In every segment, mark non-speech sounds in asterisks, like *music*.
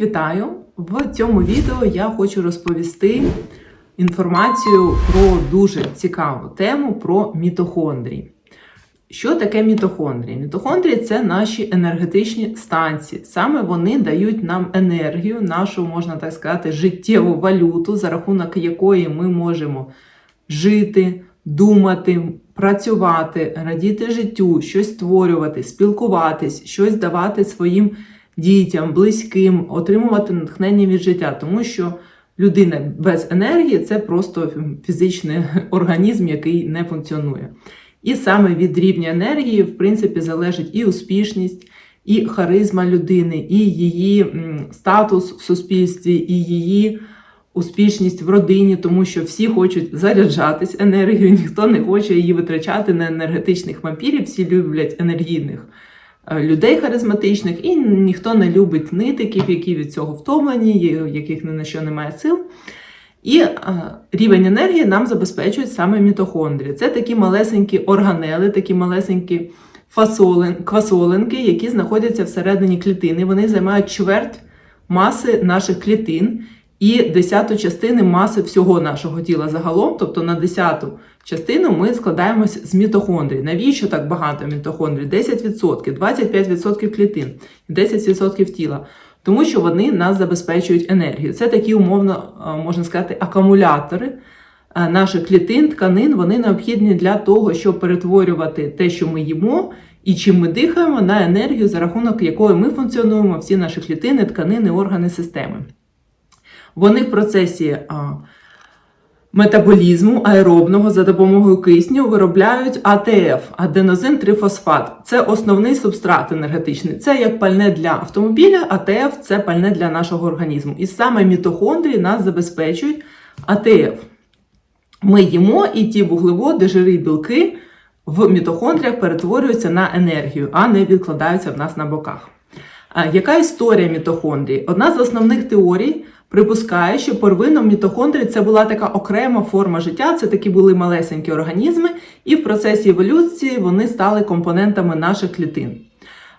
Вітаю! В цьому відео я хочу розповісти інформацію про дуже цікаву тему про мітохондрії. Що таке мітохондрії? Мітохондрії це наші енергетичні станції. Саме вони дають нам енергію, нашу, можна так сказати, життєву валюту, за рахунок якої ми можемо жити, думати, працювати, радіти життю, щось створювати, спілкуватись, щось давати своїм дітям, близьким, отримувати натхнення від життя, тому що людина без енергії це просто фізичний *laughs* організм, який не функціонує. І саме від рівня енергії, в принципі, залежить і успішність, і харизма людини, і її статус в суспільстві, і її успішність в родині, тому що всі хочуть заряджатись енергією, *laughs* ніхто не хоче її витрачати на енергетичних вампірів, всі люблять енергійних людей харизматичних, і ніхто не любить нитиків, які від цього втомлені, яких ні на що немає сил. І е, рівень енергії нам забезпечують саме мітохондрії. Це такі малесенькі органели, такі малесенькі фасолин, квасолинки, які знаходяться всередині клітини. Вони займають чверть маси наших клітин і десяту частини маси всього нашого тіла загалом. Тобто на десяту частину ми складаємось з мітохондрій. Навіщо так багато мітохондрій? 10%, 25% клітин, 10% тіла. Тому що вони нас забезпечують енергію. Це такі умовно, е, можна сказати, акумулятори е, наших клітин, тканин. Вони необхідні для того, щоб перетворювати те, що ми їмо і чим ми дихаємо, на енергію, за рахунок якої ми функціонуємо, всі наші клітини, тканини, органи системи. Вони в процесі метаболізму аеробного за допомогою кисню виробляють АТФ аденозин трифосфат. Це основний субстрат енергетичний. Це як пальне для автомобіля, АТФ це пальне для нашого організму. І саме мітохондрії нас забезпечують АТФ. Ми їмо і ті вуглеводи, жири і білки в мітохондріях перетворюються на енергію, а не відкладаються в нас на боках. Яка історія мітохондрії? Одна з основних теорій припускає, що первинно мітохондрії це була така окрема форма життя, це такі були малесенькі організми, і в процесі еволюції вони стали компонентами наших клітин.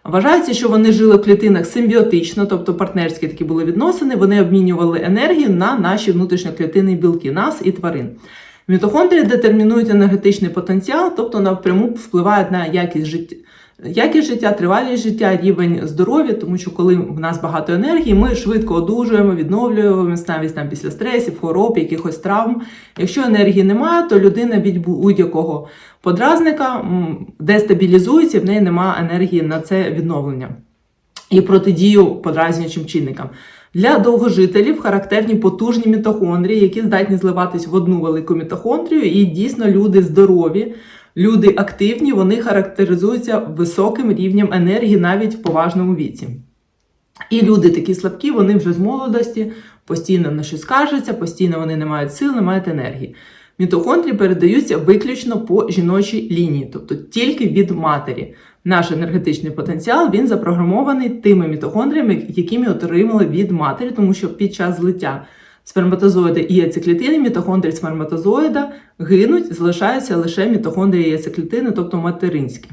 Вважається, що вони жили в клітинах симбіотично, тобто партнерські такі були відносини, вони обмінювали енергію на наші внутрішньоклітинні білки, нас і тварин. Мітохондрії детермінують енергетичний потенціал, тобто напряму впливають на якість життя. Якість життя, тривалість життя, рівень здоров'я, тому що коли в нас багато енергії, ми швидко одужуємо, відновлюємося навіть там після стресів, хвороб, якихось травм. Якщо енергії немає, то людина від будь-якого подразника дестабілізується, в неї немає енергії на це відновлення і протидію подразнюючим чинникам. Для довгожителів характерні потужні мітохондрії, які здатні зливатись в одну велику мітохондрію, і дійсно люди здорові, люди активні, вони характеризуються високим рівнем енергії навіть в поважному віці. І люди такі слабкі, вони вже з молодості постійно на щось скаржаться, постійно вони не мають сил, не мають енергії. Мітохондрії передаються виключно по жіночій лінії, тобто тільки від матері. Наш енергетичний потенціал він запрограмований тими мітохондріями, які ми отримали від матері, тому що під час злиття сперматозоїда і яйцеклітини мітохондрії сперматозоїда гинуть, залишаються лише мітохондрії яйцеклітини, тобто материнські.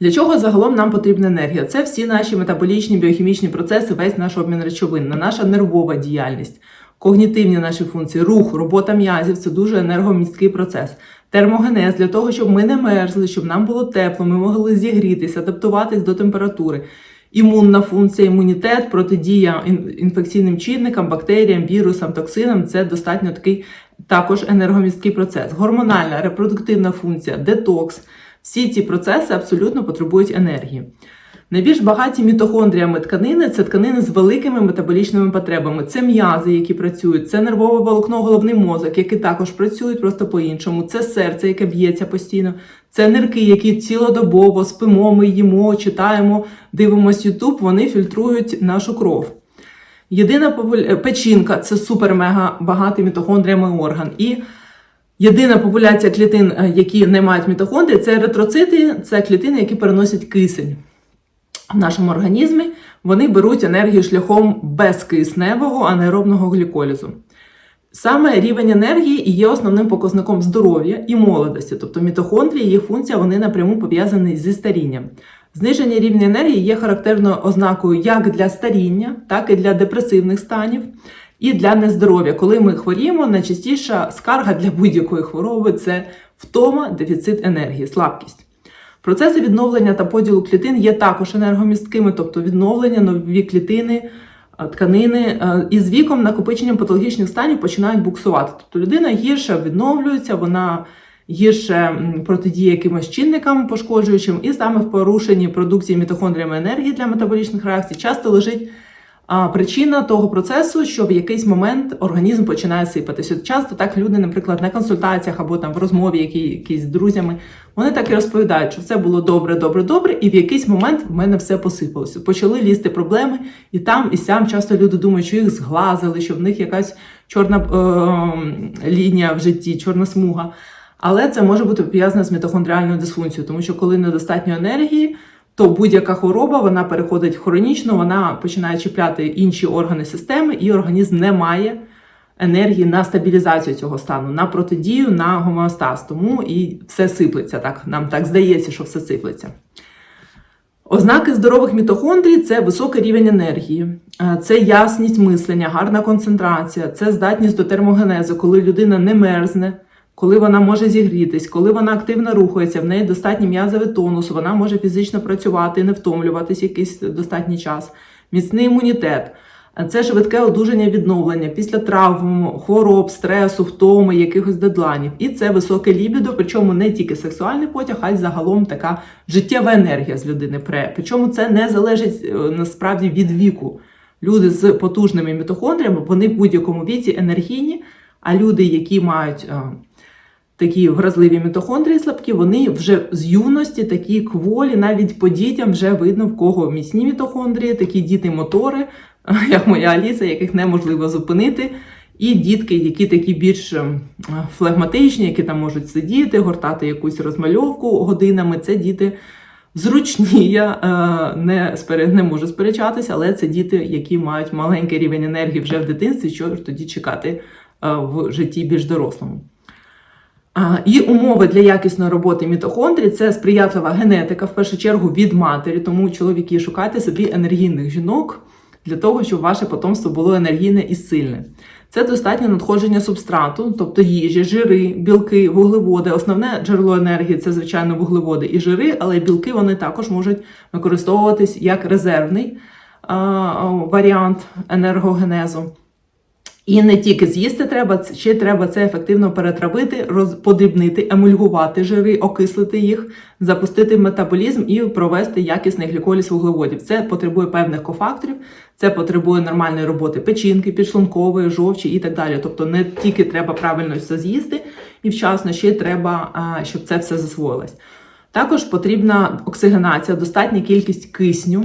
Для чого загалом нам потрібна енергія? Це всі наші метаболічні біохімічні процеси, весь наш обмін речовин, наша нервова діяльність, когнітивні наші функції, рух, робота м'язів це дуже енергомісткий процес. Термогенез для того, щоб ми не мерзли, щоб нам було тепло, ми могли зігрітися, адаптуватись до температури. Імунна функція, імунітет, протидія інфекційним чинникам, бактеріям, вірусам, токсинам це достатньо такий також енергомісткий процес. Гормональна, репродуктивна функція, детокс. Всі ці процеси абсолютно потребують енергії. Найбільш багаті мітохондріями тканини це тканини з великими метаболічними потребами. Це м'язи, які працюють, це нервове волокно, головний мозок, які також працюють просто по-іншому. Це серце, яке б'ється постійно. Це нирки, які цілодобово спимо, ми їмо, читаємо, дивимось Ютуб, вони фільтрують нашу кров. Єдина популя- печінка це супер-мега багатий мітохондріями орган. І єдина популяція клітин, е, які не мають мітохондрій, це еритроцити, це клітини, які переносять кисень в нашому організмі. Вони беруть енергію шляхом безкисневого анаеробного гліколізу. Саме рівень енергії і є основним показником здоров'я і молодості, тобто мітохондрії, їх функція вони напряму пов'язані зі старінням. Зниження рівня енергії є характерною ознакою як для старіння, так і для депресивних станів, і для нездоров'я. Коли ми хворіємо, найчастіша скарга для будь-якої хвороби це втома, дефіцит енергії, слабкість. Процеси відновлення та поділу клітин є також енергомісткими, тобто відновлення, нові клітини, тканини. із віком накопиченням патологічних станів починають буксувати. Тобто людина гірше відновлюється, вона гірше протидіє якимось чинникам пошкоджуючим, і саме в порушенні продукції мітохондріями енергії для метаболічних реакцій часто лежить а, причина того процесу, що в якийсь момент організм починає сипатися. Часто так люди, наприклад, на консультаціях або там в розмові, які, якісь з друзями, вони так і розповідають, що все було добре, добре, добре, і в якийсь момент в мене все посипалося. Почали лізти проблеми, і там, і сям часто люди думають, що їх зглазили, що в них якась чорна е, лінія в житті, чорна смуга. Але це може бути пов'язане з мітохондріальною дисфункцією, тому що коли недостатньо енергії, то будь-яка хвороба вона переходить хронічно, вона починає чіпляти інші органи системи, і організм не має енергії на стабілізацію цього стану, на протидію, на гомеостаз. Тому і все сиплеться. Так нам так здається, що все сиплеться. Ознаки здорових мітохондрій це високий рівень енергії, е, це ясність мислення, гарна концентрація, це здатність до термогенезу, коли людина не мерзне, коли вона може зігрітись, коли вона активно рухається, в неї достатній м'язовий тонус, вона може фізично працювати, не втомлюватись якийсь достатній час, міцний імунітет. Це швидке одужання відновлення після травм, хвороб, стресу, втоми, якихось дедлайнів. І це високе лібідо, причому не тільки сексуальний потяг, а й загалом така життєва енергія з людини пре. Причому це не залежить е, насправді від віку. Люди з потужними мітохондріями, вони в будь-якому віці енергійні, а люди, які мають е, такі вразливі мітохондрії слабкі, вони вже з юності такі кволі, навіть по дітям вже видно, в кого міцні мітохондрії, такі діти-мотори, *laughs* як моя Аліса, яких неможливо зупинити. І дітки, які такі більш ем, флегматичні, які там можуть сидіти, гортати якусь розмальовку годинами, це діти зручні. Я е, не, не можу сперечатися, але це діти, які мають маленький рівень енергії вже в дитинстві, що тоді чекати е, в житті більш дорослому. І умови для якісної роботи мітохондрій це сприятлива генетика, в першу чергу від матері. Тому чоловіки шукайте собі енергійних жінок для того, щоб ваше потомство було енергійне і сильне. Це достатнє надходження субстрату, тобто їжі, жири, білки, вуглеводи. Основне джерело енергії це, звичайно, вуглеводи і жири, але білки вони також можуть використовуватись як резервний варіант енергогенезу. І не тільки з'їсти треба, ще треба це ефективно перетравити, роз, подрібнити, емульгувати жири, окислити їх, запустити метаболізм і провести якісний гліколіз вуглеводів. Це потребує певних кофакторів, це потребує нормальної роботи печінки, підшлункової, жовчі і так далі. Тобто не тільки треба правильно все з'їсти і вчасно, ще треба, щоб це все засвоїлось. Також потрібна оксигенація, достатня кількість кисню.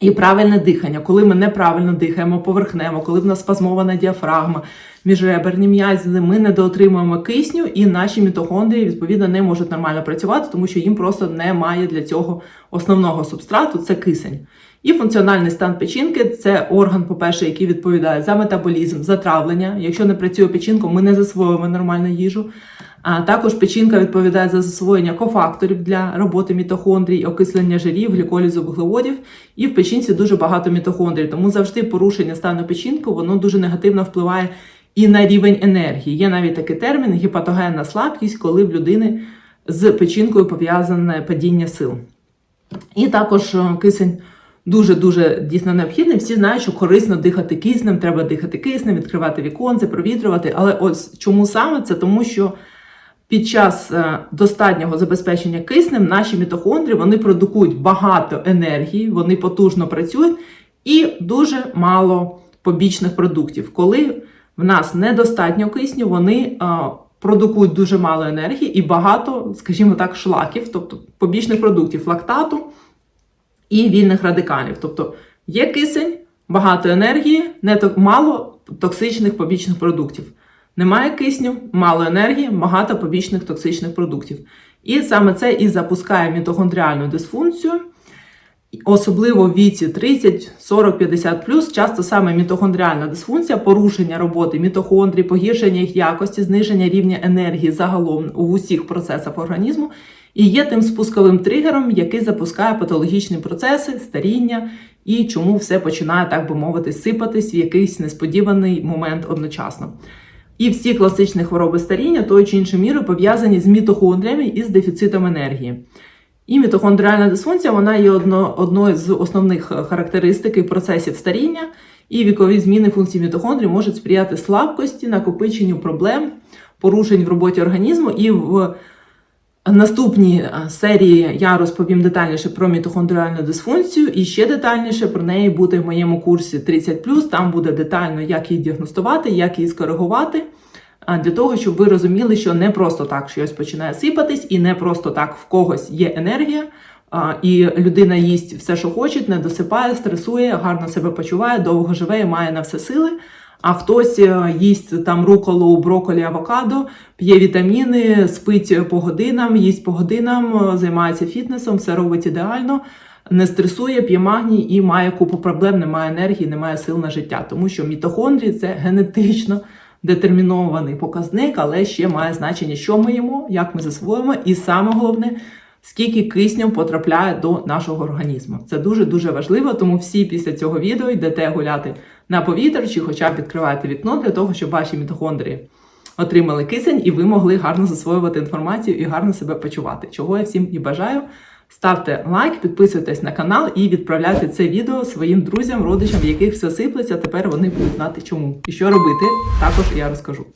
І правильне дихання, коли ми неправильно дихаємо, поверхнемо, коли в нас спазмована діафрагма, міжреберні м'язи, ми недоотримуємо кисню, і наші мітохондрії відповідно не можуть нормально працювати, тому що їм просто немає для цього основного субстрату це кисень. І функціональний стан печінки це орган, по-перше, який відповідає за метаболізм, за травлення. Якщо не працює печінка, ми не засвоюємо нормальну їжу. А також печінка відповідає за засвоєння кофакторів для роботи мітохондрій, окислення жирів, гліколізу вуглеводів. І в печінці дуже багато мітохондрій. Тому завжди порушення стану печінки воно дуже негативно впливає і на рівень енергії. Є навіть такий термін гіпатогенна слабкість, коли в людини з печінкою пов'язане падіння сил. І також е, кисень дуже-дуже дійсно необхідний. Всі знають, що корисно дихати киснем, треба дихати киснем, відкривати віконце, провітрювати. Але ось чому саме це? Тому що під час е, достатнього забезпечення киснем наші мітохондрії вони продукують багато енергії, вони потужно працюють і дуже мало побічних продуктів. Коли в нас недостатньо кисню, вони е, продукують дуже мало енергії і багато, скажімо так, шлаків, тобто побічних продуктів лактату і вільних радикалів. Тобто є кисень, багато енергії, не то- мало токсичних побічних продуктів. Немає кисню, мало енергії, багато побічних токсичних продуктів. І саме це і запускає мітохондріальну дисфункцію. Особливо в віці 30, 40, 50 плюс. часто саме мітохондріальна дисфункція, порушення роботи мітохондрій, погіршення їх якості, зниження рівня енергії загалом у усіх процесах організму і є тим спусковим тригером, який запускає патологічні процеси, старіння і чому все починає, так би мовити, сипатись в якийсь несподіваний момент одночасно. І всі класичні хвороби старіння тою чи іншою мірою пов'язані з мітохондріями і з дефіцитом енергії. І мітохондріальна дисфункція вона є одно, одною з основних е, характеристик і процесів старіння, і вікові зміни функцій мітохондрій можуть сприяти слабкості, накопиченню проблем, порушень в роботі організму. І в наступній е, серії я розповім детальніше про мітохондріальну дисфункцію і ще детальніше про неї буде в моєму курсі 30+. Там буде детально, як її діагностувати, як її скоригувати. Для того, щоб ви розуміли, що не просто так щось починає сипатись, і не просто так в когось є енергія, і людина їсть все, що хоче, не досипає, стресує, гарно себе почуває, довго живе і має на все сили. А хтось е, їсть там руколу, броколі, авокадо, п'є вітаміни, спить по годинам, їсть по годинам, е, займається фітнесом, все робить ідеально, не стресує, п'є магній і має купу проблем, немає енергії, немає сил на життя. Тому що мітохондрії це генетично детермінований показник, але ще має значення, що ми їмо, як ми засвоїмо, і саме головне, скільки кисню потрапляє до нашого організму. Це дуже дуже важливо, тому всі після цього відео йдете гуляти на повітря чи хоча б відкриваєте вікно для того, щоб ваші мітохондрії отримали кисень і ви могли гарно засвоювати інформацію і гарно себе почувати. Чого я всім і бажаю. Ставте лайк, підписуйтесь на канал і відправляйте це відео своїм друзям, родичам, в яких все сиплеться. Тепер вони будуть знати чому і що робити. Також я розкажу.